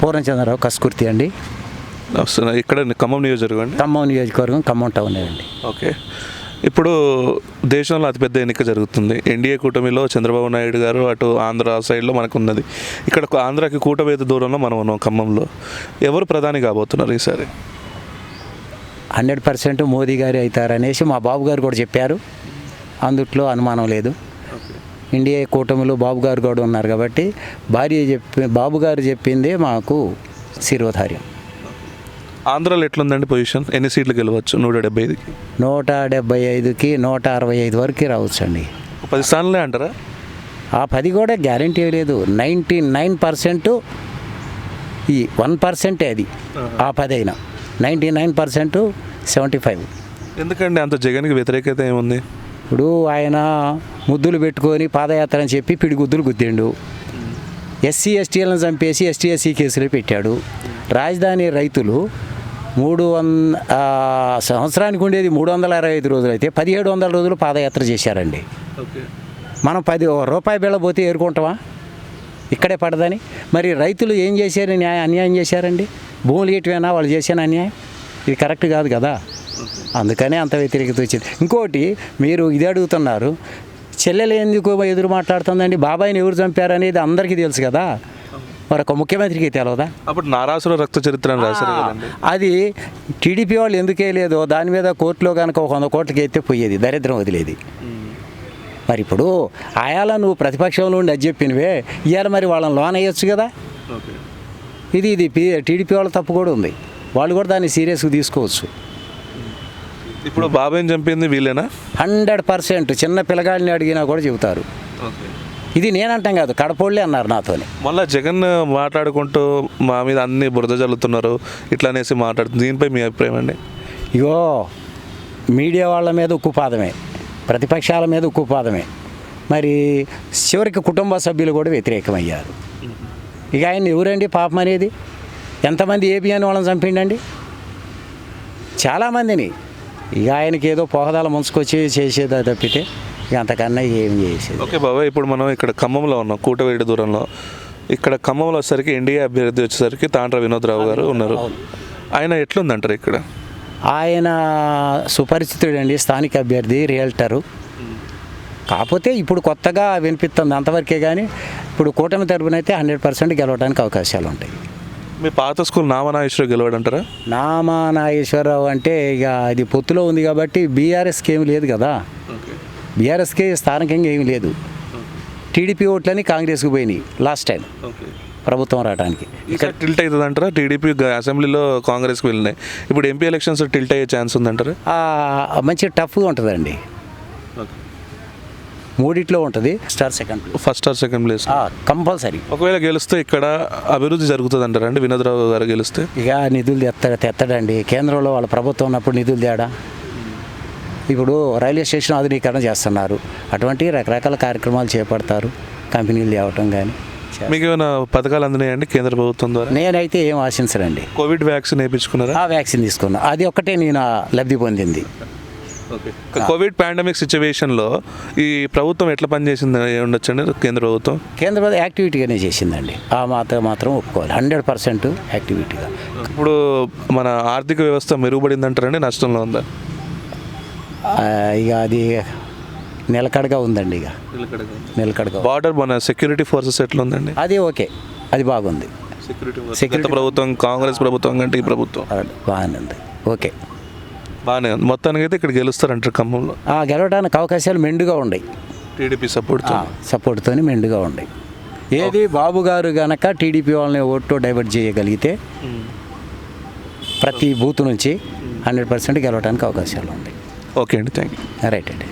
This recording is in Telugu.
పూర్ణచంద్రరావు కస్కుర్తి అండి. ఇక్కడ ఖమ్మం నియోజకవర్గం? ఖమ్మం నియోజకవర్గం ఖమ్మం టౌన్ అండి. ఓకే. ఇప్పుడు దేశంలో అతిపెద్ద ఎన్నిక జరుగుతుంది. ఎన్డీఏ కూటమిలో చంద్రబాబు నాయుడు గారు అటు ఆంధ్ర సైడ్లో మనకు ఉన్నది ఇక్కడ ఆంధ్రాకి కూటవేత దూరంలో మనం ఉన్నాం ఖమ్మంలో. ఎవరు ప్రధాని కాబోతున్నారు ఈసారి? హండ్రెడ్ పర్సెంట్ మోదీ గారు అవుతారనేసి మా బాబు గారు కూడా చెప్పారు. అందుట్లో అనుమానం లేదు. ఇండియా కూటమిలో బాబు గారు కూడా ఉన్నారు కాబట్టి భార్య చెప్పి బాబు గారు చెప్పిందే మాకు శిరోధార్యం. ఆంధ్రాలో ఎట్లుందండి పొజిషన్? ఎన్ని సీట్లు గెలవచ్చు? నూట డెబ్బై ఐదుకి నూట డెబ్బై ఐదుకి నూట అరవై ఐదు వరకు రావచ్చండి. ఒక పది స్థానాలే అంటారా? ఆ పది కూడా గ్యారంటీ లేదు. నైంటీ నైన్ పర్సెంట్ ఈ వన్ పర్సెంటే అది. ఆ పది అయినా. Ninety nine percent seventy five. ఎందుకండి అంత జగన్కి వ్యతిరేకత ఏముంది? ఇప్పుడు ఆయన ముద్దులు పెట్టుకొని పాదయాత్ర అని చెప్పి పిడిగుద్దులు గుద్దిండు. ఎస్సీ ఎస్టీలను చంపేసి ఎస్టీ ఎస్సీ కేసులు పెట్టాడు. రాజధాని రైతులు మూడు వంద సంవత్సరానికి ఉండేది మూడు వందల అరవై ఐదు రోజులు అయితే పదిహేడు వందల రోజులు పాదయాత్ర చేశారండి. మనం పది రూపాయి బిళ్ళ పోతే ఏరుకుంటామా? ఇక్కడే పడదని. మరి రైతులు ఏం చేశారు? న్యాయం అన్యాయం చేశారండి? భూములు ఇటువైనా వాళ్ళు చేసిన అన్యాయం? ఇది కరెక్ట్ కాదు కదా? అందుకనే అంత వ్యతిరేకత వచ్చింది. ఇంకోటి మీరు ఇది అడుగుతున్నారు చెల్లెలు ఎందుకు ఎదురు మాట్లాడుతుందండి? బాబాయిని ఎవరు చంపారు అనేది అందరికీ తెలుసు కదా? మరి ఒక ముఖ్యమంత్రికి తెలియదా అప్పుడు నారాసుర రక్త చరిత్ర రాశారు అది టీడీపీ వాళ్ళు ఎందుకే లేదో దాని మీద కోర్టులో కనుక ఒక వంద కోట్లకి ఎత్తే పోయేది దరిద్రం వదిలేది. మరి ఇప్పుడు ఆయాల నువ్వు ప్రతిపక్షంలో ఉండి అది చెప్పినవే ఇవాళ మరి వాళ్ళని లోన్ వేయొచ్చు కదా ఇది ఇది టీడీపీ వాళ్ళ తప్పు కూడా ఉంది. వాళ్ళు కూడా దాన్ని సీరియస్గా తీసుకోవచ్చు. ఇప్పుడు బాబాయ్ని చంపింది వీళ్ళేనా? హండ్రెడ్ పర్సెంట్ చిన్న పిల్లగాడిని అడిగినా కూడా చెబుతారు. ఇది నేనంటాం కాదు కడపోళ్ళే అన్నారు నాతోని. మళ్ళీ జగన్ మాట్లాడుకుంటూ మా మీద అన్ని బురద చల్లుతున్నారు ఇట్లా అనేసి మాట్లాడుతుంది. దీనిపై మీ అభిప్రాయం అండి? ఇగో మీడియా వాళ్ళ మీద ఉక్కుపాదమే ప్రతిపక్షాల మీద ఉక్కుపాదమే మరి చివరికి కుటుంబ సభ్యులు కూడా వ్యతిరేకమయ్యారు. ఇక ఆయన ఎవరండి పాపం అనేది? ఎంతమంది ఏబి అని వాళ్ళని చంపిండండి? చాలామందిని. ఇక ఆయనకి ఏదో పోహదాల ముంచుకొచ్చి చేసేది తప్పితే ఇక అంతకన్నా ఏం చేసేది? ఓకే బాబాయ్ ఇప్పుడు మనం ఇక్కడ ఖమ్మంలో ఉన్నాం కూటవేడి దూరంలో. ఇక్కడ ఖమ్మంలో వచ్చేసరికి ఎన్డీఏ అభ్యర్థి వచ్చేసరికి తాండ్ర వినోద్రావు గారు ఉన్నారు. ఆయన ఎట్లుందంటారు ఇక్కడ? ఆయన సుపరిచితుడండి స్థానిక అభ్యర్థి రియల్టరు. కాకపోతే ఇప్పుడు కొత్తగా వినిపిస్తుంది అంతవరకే కానీ ఇప్పుడు కూటమి తరపున అయితే హండ్రెడ్ పర్సెంట్ గెలవడానికి అవకాశాలు ఉంటాయి మీ పాత స్కూల్ నామనాగేశ్వర గెలవడంటారా? నామా నాగేశ్వరరావు అంటే ఇక అది పొత్తులో ఉంది కాబట్టి బీఆర్ఎస్కి ఏమి లేదు కదా. ఓకే. బీఆర్ఎస్కి స్థానికంగా ఏమీ లేదు. టీడీపీ ఓట్లని కాంగ్రెస్కి పోయినాయి లాస్ట్ టైం ఓకే. ప్రభుత్వం రావడానికి ఇక్కడ టిల్ట్ అవుతుంది అంటారా టీడీపీ అసెంబ్లీలో కాంగ్రెస్కి వెళ్ళినాయి. ఇప్పుడు ఎంపీ ఎలక్షన్స్ టిల్ట్ అయ్యే ఛాన్స్ ఉందంటారా? ఆ, మంచి టఫ్గా ఉంటుందండి. మూడిట్లో ఉంటుంది star second first or second place. Compulsory. ఒకవేళ గెలిస్తే ఇక్కడ అభివృద్ధి జరుగుతుంది అంటారా అండి? వినోద్రావు గారు గెలిస్తే? ఇక నిధులు తెత్త తెత్తడండి. కేంద్రంలో వాళ్ళ ప్రభుత్వం ఉన్నప్పుడు నిధులు తేడా? ఇప్పుడు రైల్వే స్టేషన్ ఆధునీకరణ చేస్తున్నారు. అటువంటి రకరకాల కార్యక్రమాలు చేపడతారు కంపెనీలు తేవటం కానీ మీకు ఏమైనా పథకాలు అందినాయండి కేంద్ర ప్రభుత్వం ద్వారా? నేనైతే ఏం ఆశించనండి. Covid vaccine వేయించుకున్నారా? ఆ వ్యాక్సిన్ తీసుకున్నా. అది ఒక్కటే నేను లబ్ధి పొందింది. కోవిడ్ పాండమిక్ సిచ్యువేషన్లో ఈ ప్రభుత్వం ఎట్లా పనిచేసింది? ఉండొచ్చండి కేంద్ర ప్రభుత్వం? కేంద్ర ప్రభుత్వం యాక్టివిటీగానే చేసిందండి. ఆ మాత్రం మాత్రం ఒప్పుకోవాలి. హండ్రెడ్ పర్సెంట్ యాక్టివిటీగా. ఇప్పుడు మన ఆర్థిక వ్యవస్థ మెరుగుపడింది అంటారండి నష్టంలో ఉందా? ఇక అది నిలకడగా ఉందండి ఇక. నిలకడగా బార్డర్ మన సెక్యూరిటీ ఫోర్సెస్ ఎట్లా ఉందండి? అది ఓకే. అది బాగుంది. సెక్యూరిటీ ప్రభుత్వం కాంగ్రెస్ ప్రభుత్వం కంటే ఈ ప్రభుత్వం. బాగానే ఉంది. ఓకే. బాగానే ఉంది. మొత్తానికి అయితే ఇక్కడ గెలుస్తారంటారు ఖమ్మంలో. ఆ గెలవడానికి అవకాశాలు మెండుగా ఉన్నాయి. టీడీపీ సపోర్ట్ సపోర్ట్తో మెండుగా ఉన్నాయి. ఏది బాబు గారు గనక టీడీపీ వాళ్ళని ఓటు డైవర్ట్ చేయగలిగితే ప్రతి బూత్ నుంచి హండ్రెడ్ పర్సెంట్ గెలవడానికి అవకాశాలు ఉన్నాయి. ఓకే అండి థ్యాంక్ యూ రైట్ అండి.